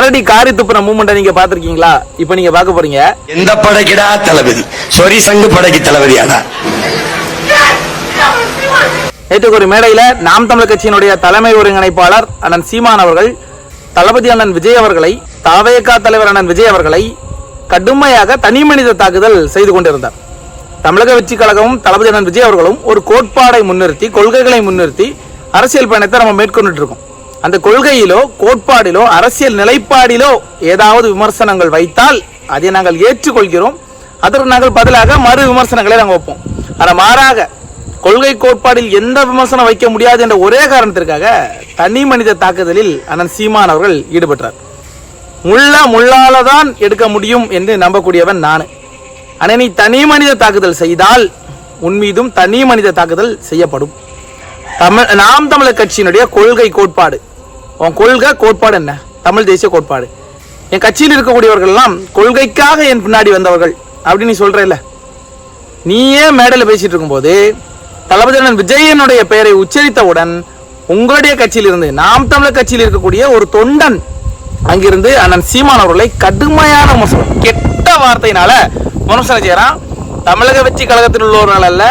கரடி காரி துப்புற மூமெண்ட்டை நீங்க பாத்திருக்கீங்களா இப்போ நீங்க பார்க்க போறீங்க. எந்த படைக்குடா தளபதி? சொரி சங்கு படைக்கு தளபதியாடா. நேற்று ஒரு மேடையில நாம் தமிழர் கட்சியினுடைய தலைமை ஒருங்கிணைப்பாளர் அண்ணன் சீமான் அவர்கள் தளபதி அண்ணன் விஜய் அவர்களை தாவேகா தலைவர் அண்ணன் விஜய் அவர்களை கடுமையாக தனி மனித தாக்குதல் செய்து கொண்டிருந்தார். தமிழக வெற்றி கழகமும் தளபதி அண்ணன் விஜய் அவர்களும் ஒரு கோட்பாடை முன்னிறுத்தி கொள்கைகளை முன்னிறுத்தி அரசியல் பயணத்தை நம்ம மேற்கொண்டுட்டு இருக்கோம். அந்த கொள்கையிலோ கோட்பாடிலோ அரசியல் நிலைப்பாடிலோ ஏதாவது விமர்சனங்கள் வைத்தால் அதை நாங்கள் ஏற்றுக்கொள்கிறோம். அதற்கு நாங்கள் பதிலாக மறு விமர்சனங்களை நாங்கள் வைப்போம். ஆனால் மாறாக கொள்கை கோட்பாடில் எந்த விமர்சனம் வைக்க முடியாது என்ற ஒரே காரணத்திற்காக தனி மனித தாக்குதலில் அண்ணன் சீமான் அவர்கள் ஈடுபட்டார். முள்ள முள்ளால தான் எடுக்க முடியும் என்று நம்பக்கூடியவன் நான். ஆனால் நீ தனி மனித தாக்குதல் செய்தால் உன் மீதும் தனி மனித தாக்குதல் செய்யப்படும். தமிழ் நாம் தமிழர் கட்சியினுடைய கொள்கை கோட்பாடு. உன் கொள்கை கோட்பாடு என்ன? தமிழ் தேசிய கோட்பாடு. என் கட்சியில் இருக்கக்கூடியவர்கள் எல்லாம் கொள்கைக்காக என் பின்னாடி வந்தவர்கள் அப்படின்னு நீ சொல்றேல்ல. நீயே மேடையில் பேசிகிட்டு இருக்கும்போது தளபதி விஜயனுடைய பெயரை உச்சரித்தவுடன் உங்களுடைய கட்சியில் இருந்து நாம் தமிழர் கட்சியில் இருக்கக்கூடிய ஒரு தொண்டன் அங்கிருந்து அண்ணன் சீமான் அவர்களை கடுமையான விமர்சனம் கெட்ட வார்த்தையினால விமர்சனம் செய்கிறான் தமிழக வெற்றி கழகத்தில் உள்ளவர்கள் அல்ல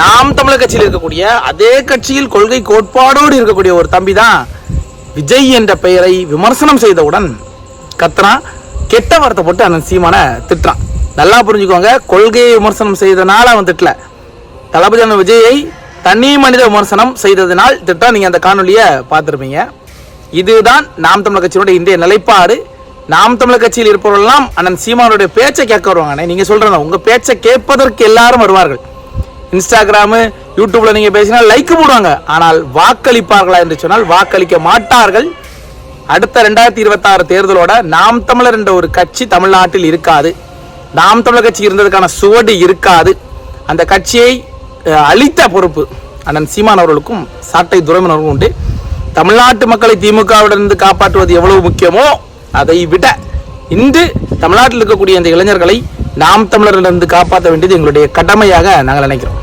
நாம் தமிழர் கட்சியில் இருக்கக்கூடிய அதே கட்சியில் கொள்கை கோட்பாடோடு இருக்கக்கூடிய ஒரு தம்பி தான் விஜய் என்ற பெயரை விமர்சனம் செய்தவுடன் கத்துறான் கெட்ட வார்த்தை போட்டு அந்த சீமானை திட்டுறான். நல்லா புரிஞ்சுக்கோங்க கொள்கையை விமர்சனம் செய்தனால அவன் திட்டல. தளபதி விஜயை தனி மனித விமர்சனம் செய்ததினால் திட்டம் நீங்கள் அந்த காணொலியை பார்த்துருப்பீங்க. இதுதான் நாம் தமிழர் கட்சியினுடைய இன்றைய நிலைப்பாடு. நாம் தமிழர் கட்சியில் இருப்பவர்கள்லாம் அண்ணன் சீமானுடைய பேச்சை கேட்க வருவாங்க நீங்கள் சொல்கிறேன்னா உங்கள் பேச்சை கேட்பதற்கு எல்லாரும் வருவார்கள். இன்ஸ்டாகிராமு யூடியூப்ல நீங்க பேசினா லைக் போடுவாங்க. ஆனால் வாக்களிப்பார்களா என்று சொன்னால் வாக்களிக்க மாட்டார்கள். அடுத்த ரெண்டாயிரத்தி இருபத்தாறு தேர்தலோட நாம் தமிழர் என்ற ஒரு கட்சி தமிழ்நாட்டில் இருக்காது. நாம் தமிழர் கட்சி இருந்ததுக்கான சுவடு இருக்காது. அந்த கட்சியை அளித்த அழித்த பொறுப்பு அண்ணன் சீமான் அவர்களுக்கும் சாட்டை துரைமன் உண்டு. தமிழ்நாட்டு மக்களை திமுகவிடமிருந்து காப்பாற்றுவது எவ்வளவு முக்கியமோ அதை விட இன்று தமிழ்நாட்டில் இருக்கக்கூடிய இந்த இளைஞர்களை நாம் தமிழரிலிருந்து காப்பாற்ற வேண்டியது எங்களுடைய கடமையாக நாங்கள் நினைக்கிறோம்.